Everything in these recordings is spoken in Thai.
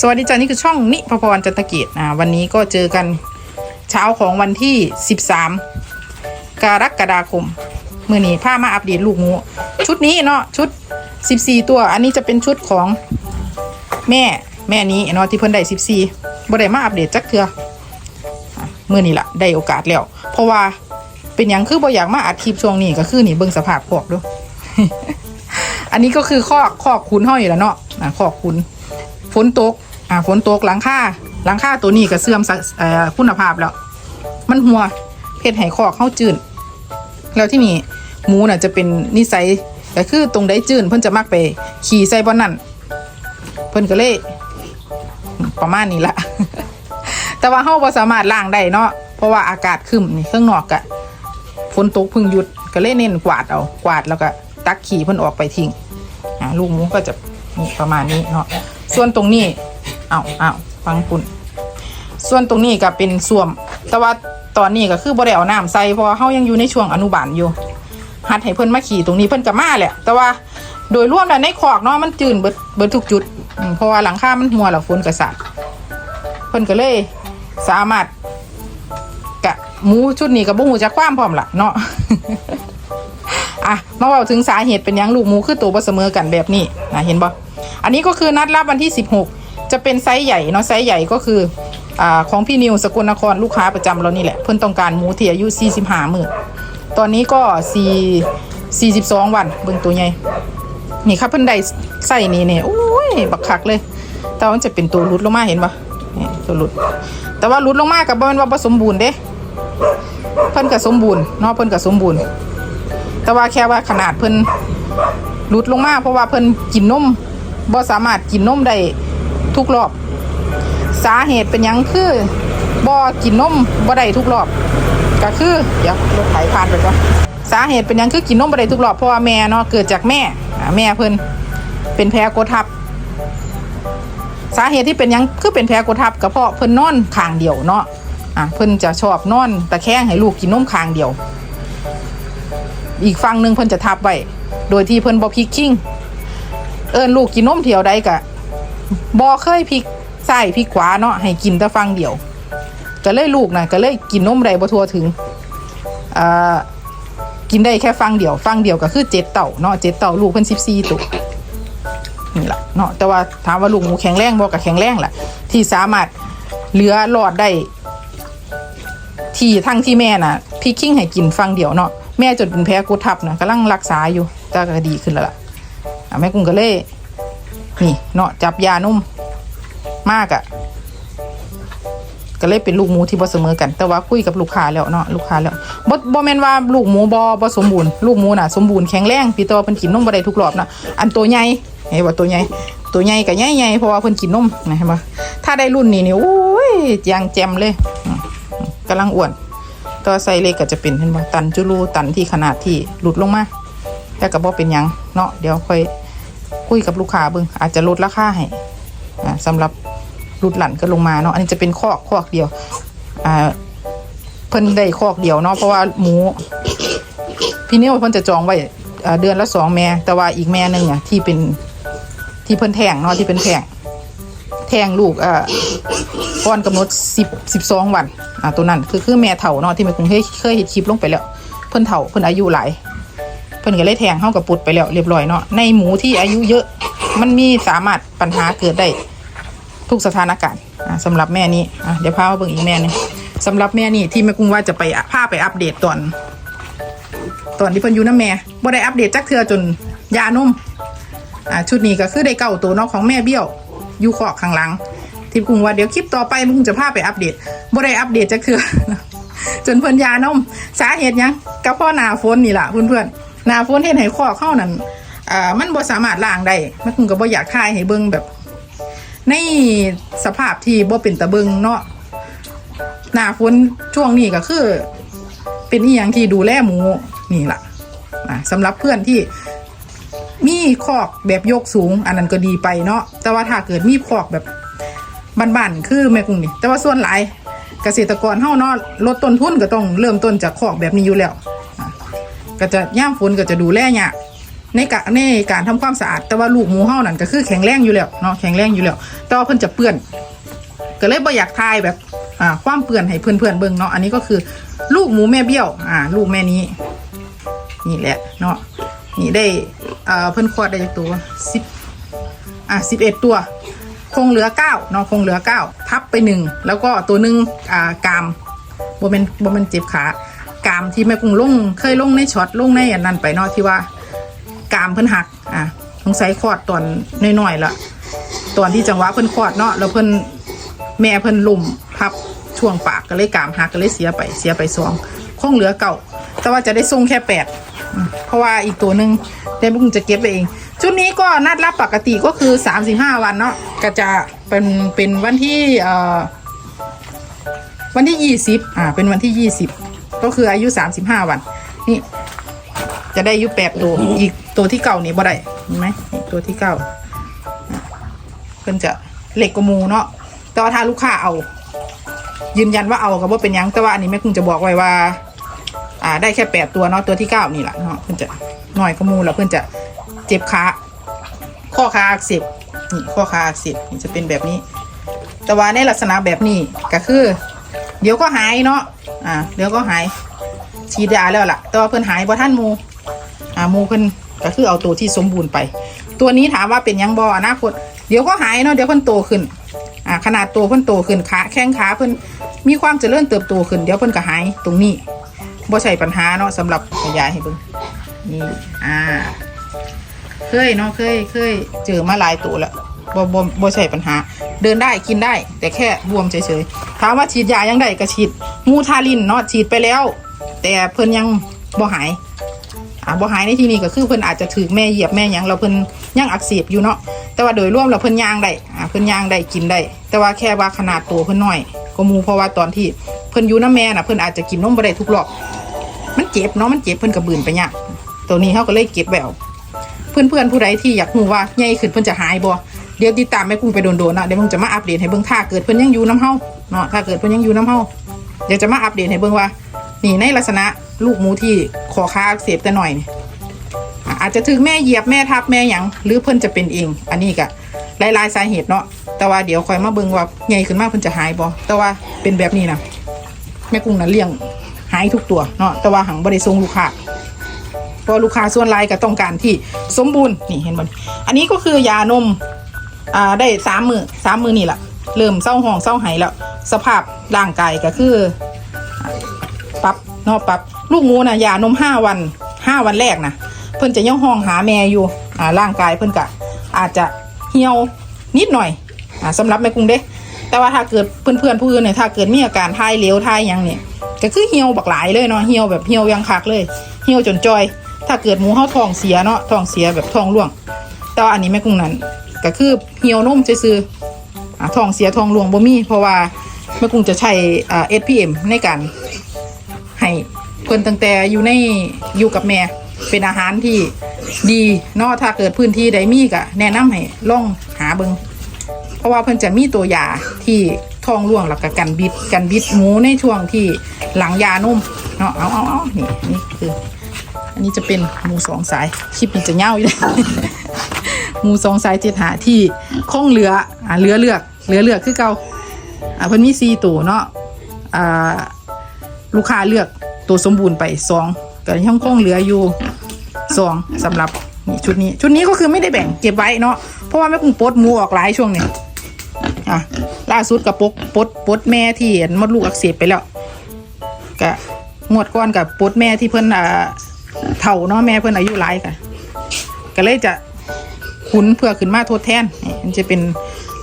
สวัสดีจ้านี่คือช่องนิพพรจันตเกียรติอ่าวันนี้ก็เจอกันเช้าของวันที่ 13 กรกฎาคมเมื่อนี้พามาอัปเดตลูกหมูชุดนี้เนาะชุด 14 ตัว อันนี้จะเป็นชุดของแม่แม่นี้เนาะที่เพิ่นได้14บ่ได้มาอัปเดตจักเทือเมื่อนี้ละได้โอกาสแล้ว เพราะว่าเป็นอย่างคือบ่อยากมาอัดคลิปช่วงนี้ก็คือนี่เบิ่งสภาพพวกดูอันนี้ก็คือข้อข้อคุณห้อยอยู่แล้วเนาะอะข้อคุณฝนตก อ่าฝนตกหลังคาหลังคาตัวนี้ก็เสื่อมสักเอ่อคุณภาพแล้ว มันหัวเพชรไห้คอกเข้าจืนแล้วที่นี่หมูน่ะจะเป็นนิสัยก็คือตรงได้จืนเพิ่นจะมักไป ขี่ใส่บอนนั่นเพิ่นก็เลยประมาณนี้ละแต่ว่าเฮาบ่สามารถล้างได้เนาะเพราะว่าอากาศครึ้มนี่ข้างนอกกะฝนตกเพึ่งหยุดก็เลยเน้นกวาดเอากวาดแล้วก็ตักขี่เพิ่นออกไปทิ้งอ่าลูกหมูก็จะประมาณนี้เนาะส่วนตรงนี้ เอาเอาฟังคุณส่วนตรงนี้ก็เป็นส่วม แต่ว่าตอนนี้ก็คือบ่ได้เอาน้ำใส่เพราะเฮายังอยู่ในช่วงอนุบาลอยู่หัดให้เพิ่นมาขี่ตรงนี้เพิ่นก็มาแหละ แต่ว่าโดยรวมแล้วในคอกเนาะมันจืนเบิดเบิดทุกจุดเพราะว่าหลังคามันหัวแล้วฝนก็สาดเพิ่นก็เลยสามารถกะหมูชุดนี้ก็บ่ฮู้จักความพร้อมละเนาะอะมาเว่าถึงสาเหตุเป็นยังลูกหมูคือตัวบ่เสมอกันแบบนี้นะเห็นบ่อันนี้ก็คือนัดรับวันที่16 จะเป็นไซส์ใหญ่เนาะไซส์ใหญ่ก็คืออ่าของพี่นิวสกลนครลูกค้าประจำเรานี่แหละ เพิ่นต้องการหมูที่อายุ45มื้อตอนนี้ก็4 42 วันเบิ่งตัวใหญ่นี่ครับเพิ่นได้ใส่นี่เนี่ยโอ้ยบักคักเลย แต่ว่าจะเป็นตัวหลุดลงมาเห็นปะนี่ตัวหลุด แต่ว่าหลุดลงมากับบ่แม่นว่าบ่สมบูรณ์เด้เพิ่นก็สมบูรณ์เนาะเพิ่นก็สมบูรณ์ แต่ว่าแค่ว่าขนาดเพิ่นหลุดลงมาเพราะว่าเพิ่นกินนมบ่สามารถกินนมได้ ทุกรอบ สาเหตุเป็นยังคือบ่กินนมบ่ได้ทุกรอบ ก็คือ เดี๋ยวรถไถผ่านไปก่อนสาเหตุเป็นยังคือกินนมบ่ได้ทุกรอบเพราะว่าแม่เนาะเกิดจากแม่แม่เพิ่นเป็นแพ้กดทับ สาเหตุที่เป็นยังคือเป็นแพ้กดทับก็เพราะเพิ่นนอนข้างเดียวเนาะอะเพิ่นจะชอบนอนตะแคงให้ลูกกินนมข้างเดียว อีกฝั่งหนึ่งเพิ่นจะทับไว้โดยที่เพิ่นบ่พิกคิงเอิ้นลูกกินนมเที่ยวใดกะ บ่เคยพลิกซ้ายพลิกขวาเนาะให้กินแต่ฝั่งเดียว ก็เลยลูกนะก็เลยกินนมได้บ่ทั่วถึงอ่ากินได้แค่ฝั่งเดียวฝั่งเดียวก็คือเจ็ดเต่าเนาะเจ็ดเต่าลูกเพิ่น14ตัวนี่แหละเนาะแต่ว่าถามว่าลูกหมูแข็งแรงบ่ก็แข็งแรงแหละที่สามารถเหลือรอดได้ที่ทั้งที่แม่น่ะพี่คิงให้กินฟังเดียวเนาะแม่จนเป็นแพ้กดทับนะกำลังรักษาอยู่แต่ก็ดีขึ้นแล้วล่ะแม่กุ้งก็เลย นี่เนาะจับยานุ่มมากอะ่ะ ก็เลยเป็นลูกหมูที่บ่เสมอกัน แต่ว่าคุยกับลูกค้าแล้วเนาะลูกค้าแล้วบ่บ่แม่นว่าลูกหมูบ่บ่สมบูรณ์ลูกหมูน่ะสมบูรณ์แข็งแรงพี่ตัวเพิ่นกินนมบ่ได้ทุกรอบนะอันตัวใหญ่เห็นบ่ตัวใหญ่ตัวใหญ่ก็ใหญ่ๆเพราะว่าเพิ่นกินนมนะเห็นบ่ถ้าได้รุ่นนี้นี่โอ้ยยางแจ่มเลยอืมกำลังอ้วนตัวไซเล็กก็จะเป็นเห็นบ่ตันจุลูตันที่ขนาดที่หลุดลงมาแต่ก็บ่เป็นหยังเนาะเดี๋ยวค่อย คุยกับลูกค้าเบิ่งอาจจะลดราคาให้อ่าสำหรับหลุดหลั่นก็ลงมาเนาะอันนี้จะเป็นคอกคอกเดียวอ่าเพิ่นได้คอกเดียวเนาะเพราะว่าหมู พี่เนิ้วเพิ่นจะจองไว้เดือนละสองแม่แต่ว่าอีกแม่หนึ่งเนี่ยที่เป็นที่เพิ่นแทงเนาะที่เป็นแทงแทงลูกอ่าก่อนกำหนดสิบสิบสองวันอ่าตัวนั้นคือคือแม่เฒ่าเนาะที่แม่คงเคยเคยเห็นคลิปลงไปแล้ว เพิ่นเฒ่าเพิ่นอายุหลาย พิ่นก็เลยแทงเข้ากับปุดไปแล้วเรียบร้อยเนาะในหมูที่อายุเยอะ มันมีสามารถปัญหาเกิดได้ทุกสถานการณ์อ่าสำหรับแม่นี้เดี๋ยวพามาเบิ่งอีกแม่หนึงสำหรับแม่นี่ที่แม่กุ้งว่าจะไปพาไปอัปเดตตอน ตอนที่เพิ่นอยู่น้ำแม่บ่ได้อัปเดตจักเทือจนยานมอ่าชุดนี้ก็คือได้เก่าตัวนาะของแม่เบี้ยวอยู่ขอกข้างหลังที่กุ้งว่าเดี๋ยวคลิปต่อไปมึงจะพาไปอัปเดตบ่ได้อัปเดตจะคือจนเพิ่นยานมสาเหตุยังก็เพาะหนาฝนนี่แหละเพื่อนๆ หนาฝนเฮ็ดให้ข้อเข้านั่นอ่ามันบ่สามารถล้างได้มันกุ้งก็บ่อยากทายให้เบิ่งแบบ ในสภาพที่บ่เป็นตะเบิงเนาะหน้าฝนช่วงนี้ก็คือ เป็นอีหยังที่ดูแลหมูนี่ล่ะอ่าสำหรับเพื่อนที่มีคอกแบบยกสูง อันนั้นก็ดีไปเนาะแต่ว่าถ้าเกิดมีคอกแบบบ้านๆคือแม่กุ้งนี่แต่ว่าส่วนหลายเกษตรกรเฮาเนาะลดต้นทุนก็ต้องเริ่มต้นจากคอกแบบนี้อยู่แล้ว ก็จะย่ามฝนก็จะดูแลยากในกะในการทำความสะอาดแต่ว่าลูกหมูเฮานั่นก็คือแข็งแรงอยู่แล้วเนาะแข็งแรงอยู่แล้วแต่ว่าเพิ่นจะเปื้อน ก็เลยบ่อยากทายแบบอ่าความเปื่อนให้เพื่อนๆเบิ่งเนาะอันนี้ก็คือ ลูกหมูแม่เบี้ยว อ่า ลูกแม่นี้ นี่แหละเนาะนี่ได้อ่าเพิ่นคลอดได้จากตัวสิบอ่าสิบเอ็ดตัว คงเหลือเก้าเนาะคงเหลือเก้าทับไปหนึ่งแล้วก็ตัวหนึ่งอ่ากามบ่เป็นบ่เป็นเจ็บขา กามที่แม่กุ้งลงเคยลงในช็อตลงในอันนั้นไปเนาะที่ว่ากามเพิ่นหักอ่าสงสัยคลอดตอนน้อยๆละตอนที่จังหวะเพิ่นคลอดเนาะแล้วเพิ่นแม่เพิ่นลุ่มพับช่วงปากก็เลยกามหักก็เลยเสียไปเสียไปสองคงเหลือเก่า แต่ว่าจะได้ส่งแค่แปดเพราะว่าอีกตัวหนึ่งได้บุ้งจะเก็บไปเอง ชุดนี้ก็นัดรับปกติก็คือสามสิบห้าวันเนาะก็จะเป็นเป็นวันที่เอ่อวันที่ยี่สิบอ่าเป็นวันที่ยี่สิบ ก็คืออายุสามสิบห้าวัน นี่ จะได้อายุแปดตัว อีกตัวที่เก่านี่บ่ได้เห็นไหมนี่ตัวที่เก้าเพิ่นจะเหล็กกว่าหมูเนาะแต่ว่าถ้าลูกค้าเอา ยืนยันว่าเอากับว่าเป็นหยังแต่ว่าอันนี้แม่คุณจะบอกไว้ว่า อ่า ได้แค่แปดตัวเนาะตัวที่เก้านี่แหละเนาะเพิ่นจะหน่อยกว่าหมูแล้วเพิ่นจะเจ็บขาข้อขาอักเสบนี่ข้อขาอักเสบนี่จะเป็นแบบนี้ แต่ว่าในลักษณะแบบนี้ก็คือ เดี๋ยวก็หายเนาะ อ่าเดี๋ยวก็หายฉีดยาแล้วล่ะ แต่ว่าเพิ่นหายบ่ท่านมูอ่ามูเพิ่นก็คือเอาตัวที่สมบูรณ์ไป ตัวนี้ถามว่าเป็นยังบออนาคตเดี๋ยวก็หายเนาะเดี๋ยวเพิ่นโตขึ้นอ่าขนาดตัวเพิ่นโตขึ้นขาแข้งขาเพิ่นมีความเจริญเติบโตขึ้น เดี๋ยวเพิ่นก็หายตรงนี้บ่ใช่ปัญหาเนาะสำหรับขยายให้เบิ่งนี่อ่า เคยเนาะเคยเคยเจอมาหลายตัวแล้ว บ่บ่บ่ใช่ปัญหา เดินได้กินได้ แต่แค่บวมเฉยๆถามว่าฉีดยายังได้ก็ฉีดมูทาลินเนาะฉีดไปแล้ว แต่เพิ่นยังบ่หายอ่าบ่หายในที่นี้ก็คือเพิ่นอาจจะถือแม่เหยียบแม่ยังเราเพิ่นยังอักเสบอยู่เนาะแต่ว่าโดยรวมเราเพิ่นย่างได้อ่าเพิ่นย่างได้กินได้ แต่ว่าแค่ว่าขนาดตัวเพิ่นน้อยก็มูเพราะว่าตอนที่เพิ่นอยู่น้ำแม่น่ะเพิ่นอาจจะกินนมบ่ได้ทุกรอบมันเจ็บเนาะมันเจ็บเพิ่นก็บืนไปยากตัวนี้เฮาก็เลยเก็บไว้เอาเพื่อนๆผู้ใดที่อยากรู้ว่าใหญ่ขึ้นเพิ่นจะหายบ่ เดี๋ยวติดตามแม่กุ้งไปโดนๆเนาะเดี๋ยวมึงจะมาอัปเดตให้เบิ่งถ้าเกิดเพิ่นยังอยู่น้ำเฮาเนาะถ้าเกิดเพิ่นยังอยู่น้ำเฮาเดี๋ยวจะมาอัปเดตให้เบิ่งว่า นี่ในลักษณะลูกหมูที่คอขาอักเสบแต่หน่อยนี่อะอาจจะถึงแม่เหยียบแม่ทับแม่หยังหรือเพิ่นจะเป็นเอง อันนี้ก็หลายๆสาเหตุเนาะแต่ว่าเดี๋ยวคอยมาเบิ่งว่าใหญ่ขึ้นมากเพิ่นจะหายบ่แต่ว่าเป็นแบบนี้นะแม่กุ้งน่ะเลี้ยงหายทุกตัวเนาะแต่ว่าหังบ่ได้ส่งลูกค้าเพราะลูกค้าส่วนหลายก็ต้องการที่สมบูรณ์นี่เห็นบ่อันนี้ก็คือยานม อ่าได้สามมือสามมือนี่แหละเริ่มเศร้าห้องเศร้าหายแล้ว สภาพร่างกายก็คือปับนาะปรับลูกหมูนะยานมห้าวันห้าวันแรกนะเพิ่นจะย่องห้องหาแม่อยู่อ่าร่างกายเพิ่นกะอาจจะเหี่ยวนิดหน่อยอ่าสำหรับแม่กุ้งเด้ แต่ว่าถ้าเกิดเพื่อนๆผู้อื่นเนี่ยถ้าเกิดมีอาการทายเหลวทายหยังเนี่ยก็คือเหี่ยวบักหลายเลยเนาะเหี่ยวแบบเหี่ยวยังคักเลยเหี่ยวจนจอย ถ้าเกิดหมูเฮาท้องเสียเนาะท้องเสียแบบท้องร่วง แต่ว่าอันนี้แม่กุ้งนั้น ก็คือเหี่ยวนมซื่อๆทองเสียทองร่วงบ่มี เพราะว่าแม่กุ้งจะใช้เอ่า SPM ในการให้เพิ่นตั้งแต่อยู่ในอยู่กับแม่เป็นอาหารที่ดีเนาะถ้าเกิดพื้นที่ใดมีก็แนะนำให้ลองหาเบิงเพราะว่าเพิ่นจะมีตัวยาที่ท้องร่วงแล้วก็กันบิดกันบิดหมูในช่วงที่หลังยานุ่มเนาะเอาเอาเอานี่นี่คือ อันนี้จะเป็นหมูสองสายคลิปนี้จะเง่าอยู่เลย หมูสองสายเจ็ดหาที่คงเหลืออ่าเหลือเลือกเหลือเลือกคือเก่าอ่าเพิ่นมีสี่ตัวเนาะอ่าลูกค้าเลือกตัวสมบูรณ์ไปสองแต่ยังคงเหลืออยู่สองสำหรับนี่ชุดนี้ ชุดนี้ก็คือไม่ได้แบ่งเก็บไว้เนาะเพราะว่าแม่กุ้งปดมูออกหลายช่วงนี้อะล่าสุดกับปกปดปดแม่ที่เห็นมดลูกอักเสบไปแล้วกะงวดก้อนกับปดแม่ที่เพิ่นอ่าเถ่าเนาะแม่เพิ่นอายุหลายค่ะ ก็เลยจะ ขุนเพื่อขึ้นมาทดแทนนี่มันจะเป็น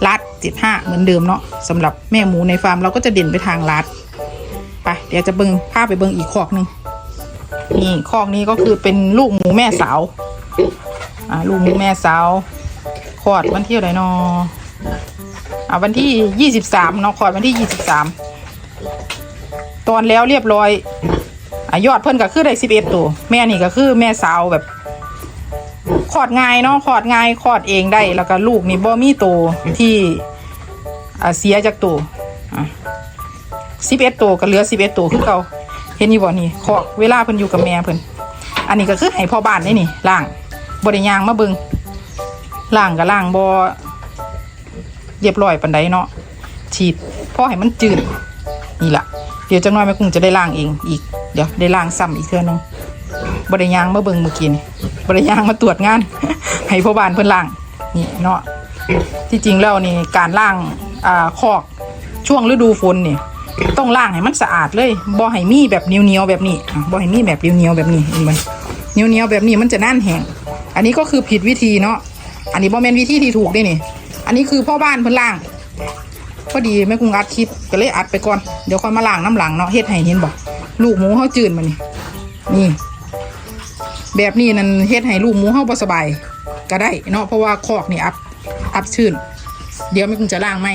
รัดเจ็ดห้าเหมือนเดิมเนาะสำหรับแม่หมูในฟาร์มเราก็จะเด่นไปทางรัดไปเดี๋ยวจะเบิงพาไปเบิงอีกคอกหนึ่งนี่คอกนี้ก็คือเป็นลูกหมูแม่สาวอ่าลูกหมูแม่สาวคลอดวันที่อะไรเนาะอ่าวันที่ยี่สิบสามเนาะคลอดวันที่ยี่สิบสามตอนแล้วเรียบร้อยอ่ายอดเพิ่นก็คือได้สิบเอ็ดตัว แม่นี่ก็คือแม่สาวแบบ คลอดง่ายเนาะคลอดง่ายคลอดเองได้ แล้วก็ลูกนี่บ่มีตัวที่เสียจากตัวสิบเอ็ดตัวก็เหลือสิบเอ็ดตัวคือเก่าเห็นอยู่บ่นี่ขอกเวลาเพิ่นอยู่กับแม่เพิ่นอันนี้ก็คือให้พ่อบ้านนี่นี่ล่างบริยางมาเบิงล่างกับล่างบอเรียบร้อยปันไดเนาะฉีดพ่อให้มันจืดนี่ละเดี๋ยวจังน้อยแม่กุ้งจะได้ล่างเองอีก เดี๋ยวได้ล่างซ้ำอีกเทื่อนึง บริยางมาเบิงมือกี้นี่บริยางมาตรวจงาน ให้พ่อบ้านเพิ่อนล่างนี่เนาะที่จริงแล้วนี่การล่างอ่าคอกช่วงฤดูฝนนี่ต้องล้างให้มันสะอาดเลยบ่ให้มีแบบเหนียวๆแบบนี้อะบ่ให้มีแบบเหนียวๆแบบนี้เห็นไหมเนียวๆแบบนี้มันจะนั่นแห้งอันนี้ก็คือผิดวิธีเนาะอันนี้บ่แม่นวิธีที่ถูกด้นี่ อันนี้คือพ่อบ้านเพิ่นล้างพอดีแม่กุ้งอัดคลิปก็เลยอัดไปก่อนเดี๋ยวค่อยมาล้างน้ำหลังเนาะเฮ็ดให้เห็นบ่ลูกหมูเฮาจืดมานี่นี่ แบบนี้นั่นเฮ็ดให้ลูกหมูเฮาบ่สบายก็ได้เนาะเพราะว่าคอกนี่อับอับชื้น เดี๋ยวแม่กุ้งจะล้างไหม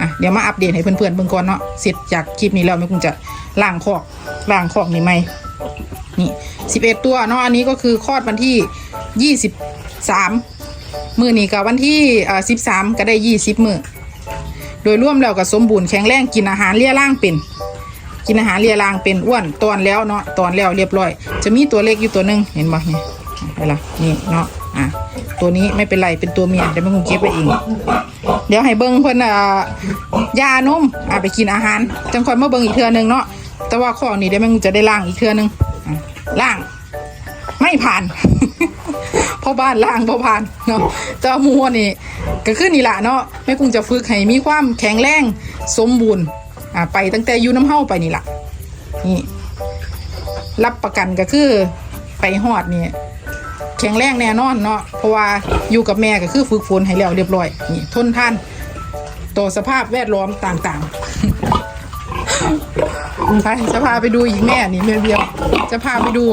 อะเดี๋ยวมาอัปเดตให้เพื่อนๆเบิ่งก่อนเนาะเสร็จจากคลิปนี้แล้วแม่กุ้งจะล้างคอกล้างคอกนี่ไหมนี่สิบเอ็ดตัวเนาะอันนี้ก็คือคลอดวันที่ยี่สิบสามมือนี้กับวันที่เอ่อสิบสามก็ได้ยี่สิบมือโดยร่วมแล้วก็สมบูรณ์แข็งแรงกินอาหารเลี่ยร่างเป็น กินอาหารเลียร่างเป็นอ้วนตอนแล้วเนาะตอนแล้วเรียบร้อย จะมีตัวเล็กอยู่ตัวหนึ่งเห็นบ่เนี่ยอะไรล่ะนี่เนาะอะตัวนี้ไม่เป็นไรเป็นตัวเมียเดี๋ยวแม่กุ้งเก็บไปเองเดี๋ยวให้เบิ้งเพิ่นอ่ายานมอ่าไปกินอาหารจังค่อยมาเบิ้งอีกเทื่อนึงเนาะแต่ว่าข้อนี้เดี๋ยวแม่คงจะได้ล่างอีกเทื่อนึงล่าง ไม่ผ่านพ่อบ้านล่างพ่อผ่านเนาะเจ้ามัวนี่ก็ขึ้นนี่แหละเนาะแม่กุ้งจะฝึกให้มีความแข็งแรงสมบูรณ์ อ่าไปตั้งแต่อยู่น้ำเฮาไปนี่แหละนี่ รับประกันก็คือไปฮอดนี่แข็งแรงแน่นอนเนาะเพราะว่าอยู่กับแม่ก็คือฝึกฝนให้แล้วเรียบร้อยนี่ทนทานต่อสภาพแวดล้อมต่างๆไปจะพาไปดูอีกแม่นี่แม่เบียวจะพาไปดู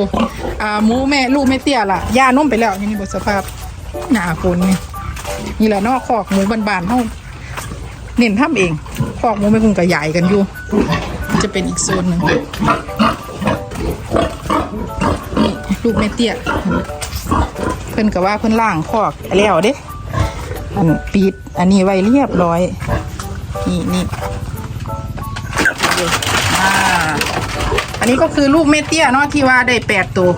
อ่าหมูแม่ลูกแม่เตี้ยล่ะย่านุ่มไปแล้วนี่บทสภาพหนาฝนนี่นี่แหละนอกคอกหมูบานๆเท่า เน้นทำเองคอกหมูไม่คงกระใหญ่กันอยู่ จะเป็นอีกโซนหนึ่งลูกแม่เตี้ยเพิ่นก็ว่าเพิ่นล่างคอกแล้วเด้อันปิดอันนี้ไว้เรียบร้อย นี่นี่อ่าอันนี้ก็คือลูกเมเตี้ยเนาะที่ว่าได้แปดตัว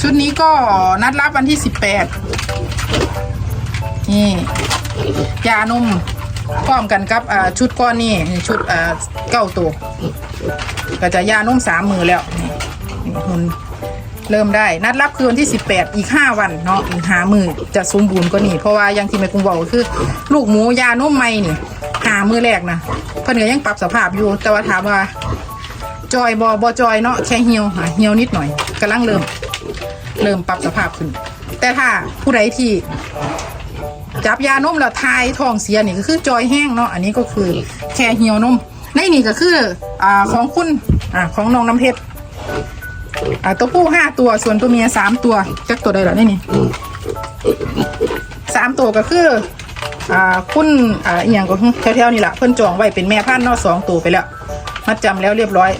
ชุดนี้ก็นัดรับวันที่สิบแปดนี่ยานม พร้อมกันกับอ่าชุดก้อนนี่ชุดอ่าเก้าตัวก็จะยานุ่มสามมือแล้วนี่นี่หุ่นเริ่มได้นัดรับคือวันที่ 18 อีก 5 วันเนาะอีกหามือจะสมบูรณ์ก็นี่ เพราะว่าอยังที่แม่กุ้งบอกก็คือ ลูกหมูยานุ่มไม่นี่หามือแรกนะเพิ่นก็ยังปรับสภาพอยู่ แต่ว่าถามว่า จอยบอบอจอยเนาะแค่เหี่ยวหาเหี่ยวนิดหน่อยกำลังเริ่ม เริ่มปรับสภาพขึ้น แต่ถ้าผู้ใดที่ จับยานมแล้วทายท้องเสียนี่ก็คือจอยแห้งเนาะอันนี้ก็คือแค่เหี่ยวนมในนี่ก็คืออ่าของคุณอ่าของน้องน้ำเพชรอ่าตัวผู้ห้าตัวส่วนตัวเมียสามตัวจักตัวใดเหรอนี่นี่สามตัวก็คืออ่าคุณอ่าอหย่างก็แถวๆนี่แหละเพิ่นจองไว้เป็นแม่พันธุ์เนอสองตัวไปแล้วมัดจำแล้วเรียบร้อย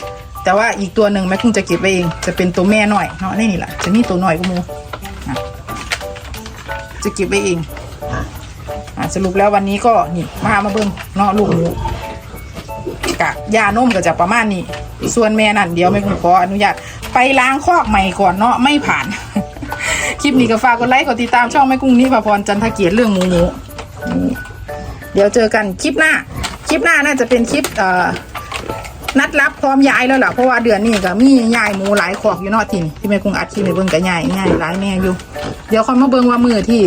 แต่ว่าอีกตัวหนึ่งแม่คงจะเก็บไว้เอง จะเป็นตัวแม่หน่อยเนาะนี่นี่แหละจะมีตัวหน่อยกูมูจะเก็บไว้เอง สรุปแล้ววันนี้ก็นี่มามาเบิ่งเนาะลูกหมูกะยานมก็จะประมาณนี้ ส่วนแม่นั่นเดี๋ยวแม่คุณขออนุญาตไปล้างคอกใหม่ก่อนเนาะไม่ผ่าน คลิปนี้ก็ฝากกดไลค์กดติดตามช่องแม่กุ้งนี้พพรจันทเกียรติเรื่องหมูหมูเดี๋ยวเจอกันคลิปหน้า คลิปหน้าน่าจะเป็นคลิปเอ่อนัดรับพร้อมย้ายแล้วล่ะเพราะว่าเดือนนี้ก็มีย้ายหมูหลายขอกอยู่เนอกทินที่แม่กุ้งอัดคลิปในเบิ่งก็ย้ายย้ายหลายแม่อยู่ เดี๋ยวคอยมาเบิ่งว่ามือที่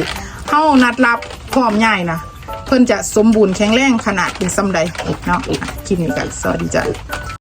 เฮานัดรับพร้อมย้ายนะเพิ่นจะสมบูรณ์แข็งแรงขนาดเป็นซำใดเนาะคลิปนี้กันสวัสดีจ้ะ